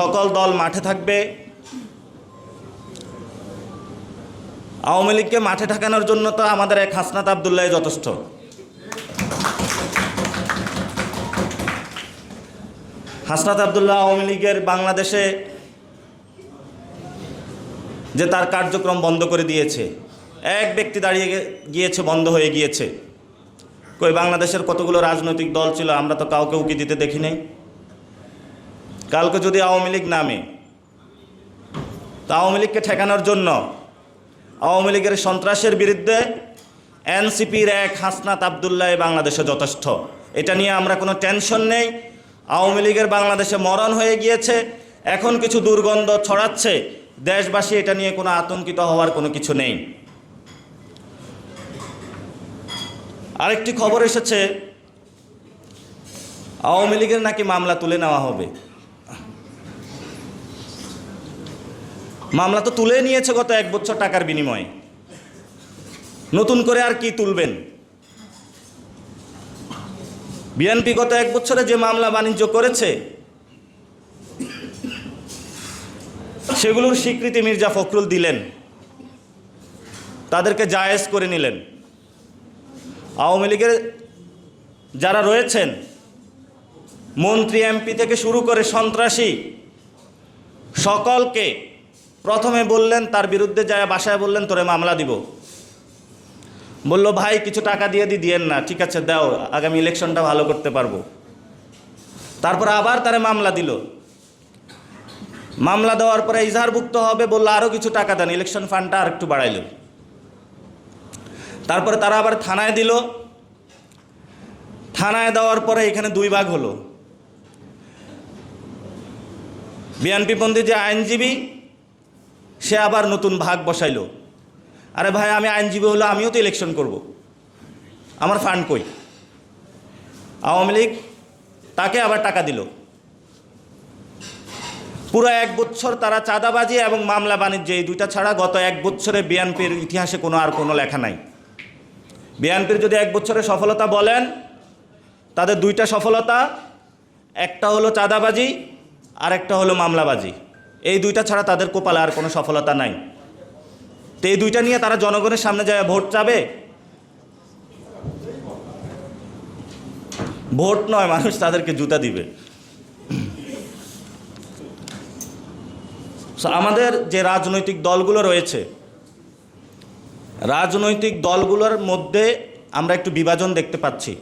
সকল দল মাঠে থাকবে। আওয়ামী লীগকে মাঠে ঠাকানোর জন্য তো আমাদের এক হাসনাত আবদুল্লাহ যথেষ্ট। হাসনাত আবদুল্লাহ আওয়ামী লীগের বাংলাদেশে যে তার কার্যক্রম বন্ধ করে দিয়েছে, এক ব্যক্তি দাঁড়িয়ে গিয়েছে, বন্ধ হয়ে গিয়েছে। কই বাংলাদেশের কতগুলো রাজনৈতিক দল ছিল, আমরা তো কাউকে উকি দিতে দেখি নাই কালকে যদি আওয়ামী লীগ নামে, তা আওয়ামী লীগকে ঠেকানোর জন্য আওয়ামী লীগের সন্ত্রাসের বিরুদ্ধে এনসিপির এক হাসনাত আবদুল্লাহ বাংলাদেশে যথেষ্ট। এটা নিয়ে আমরা কোনো টেনশন নেই। আওয়ামী লীগের বাংলাদেশে মরণ হয়ে গিয়েছে, এখন কিছু দুর্গন্ধ ছড়াচ্ছে। দেশবাসী এটা নিয়ে কোনো আতঙ্কিত হওয়ার কোনো কিছু নেই। আরেকটি খবর এসেছে, আওয়ামী লীগের নাকি মামলা তুলে নেওয়া হবে। মামলা তো তুলে নিয়েছে গত এক বছর টাকার বিনিময়ে। নতুন করে আর কি তুলবেন? বিএনপি গত এক বছরে যে মামলা বাণিজ্য করেছে, সেগুলোর স্বীকৃতি মির্জা ফখরুল দিলেন। তাদেরকে জায়েজ করে নিলেন। আওয়ামী লীগের যারা রয়েছেন, মন্ত্রী এমপি থেকে শুরু করে সন্ত্রাসী, সকলকে প্রথমে বললেন, তার বিরুদ্ধে যায় বাসায় বললেন, তোরে মামলা দিব। বলল, ভাই, কিছু টাকা দিয়ে দি, দিয়েন না, ঠিক আছে, দাও, আগামী ইলেকশনটা ভালো করতে পারব। তারপর আবার তারে মামলা দিল। মামলা দেওয়ার পরে ইজহারভুক্ত হবে, বলল আরও কিছু টাকা দেন। ইলেকশন ফান্ডটা আর একটু বাড়াইল। তারপরে তারা আবার থানায় দিল। থানায় দেওয়ার পরে এখানে দুই ভাগ হলো। বিএনপিপন্থী যে আইনজীবী সে আবার নতুন ভাগ বসাইলো। আরে ভাই, আমি আইনজীবী হলো, আমিও তো ইলেকশন করব। আমার ফান্ড কই? আওয়ামী লীগ তাকে আবার টাকা দিল। পুরো এক বছর তারা চাঁদাবাজি এবং মামলা বাণিজ্য, এই দুইটা ছাড়া গত এক বছরে বিএনপির ইতিহাসে কোনো আর কোনো লেখা নাই। বিএনপির যদি এক বছরে সফলতা বলেন, তাদের দুইটা সফলতা, একটা হলো চাঁদাবাজি আর একটা হলো মামলাবাজি। এই দুইটা ছাড়া তাদের কোপালে আর কোনো সফলতা নাই। তো এই দুইটা নিয়ে তারা জনগণের সামনে যায়, ভোট চাবে? ভোট নয়, মানুষ তাদেরকে জুতা দিবে। আমাদের যে রাজনৈতিক দলগুলো রয়েছে, রাজনৈতিক দলগুলোর মধ্যে আমরা একটু বিভাজন দেখতে পাচ্ছি।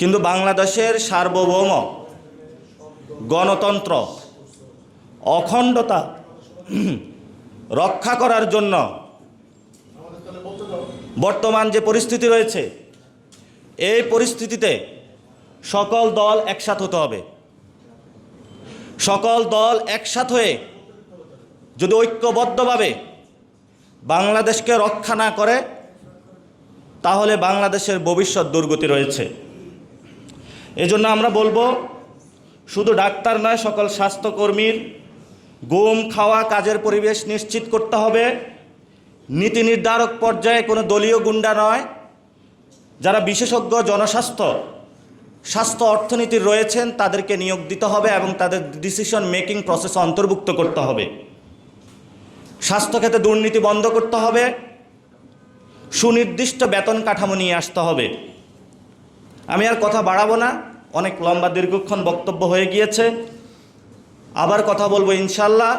কিন্তু বাংলাদেশের সার্বভৌম গণতন্ত্র, অখণ্ডতা, রক্ষা করার জন্য বর্তমান যে পরিস্থিতি রয়েছে, এই পরিস্থিতিতে সকল দল একসাথ হতে হবে। সকল দল একসাথ হয়ে যদি ঐক্যবদ্ধভাবে বাংলাদেশকে রক্ষা না করে, তাহলে বাংলাদেশের ভবিষ্যৎ দুর্গতি রয়েছে। এজন্য আমরা বলব শুধু ডাক্তার নয়, সকল স্বাস্থ্যকর্মীর গুম খাওয়া, কাজের পরিবেশ নিশ্চিত করতে হবে। নীতি নির্ধারক পর্যায়ে কোনো দলীয় গুন্ডা নয়। যারা বিশেষজ্ঞ জনস্বাস্থ্য, স্বাস্থ্য অর্থনীতির রয়েছেন, তাদেরকে নিয়োগ দিতে হবে এবং তাদের ডিসিশন মেকিং প্রসেস অন্তর্ভুক্ত করতে হবে। স্বাস্থ্যক্ষেত্রে দুর্নীতি বন্ধ করতে হবে। সুনির্দিষ্ট বেতন কাঠামো নিয়ে আসতে হবে। আমি আর কথা বাড়াবো না। অনেক লম্বা দীর্ঘক্ষণ বক্তব্য হয়ে গিয়েছে। আবার কথা বলব ইনশাল্লাহ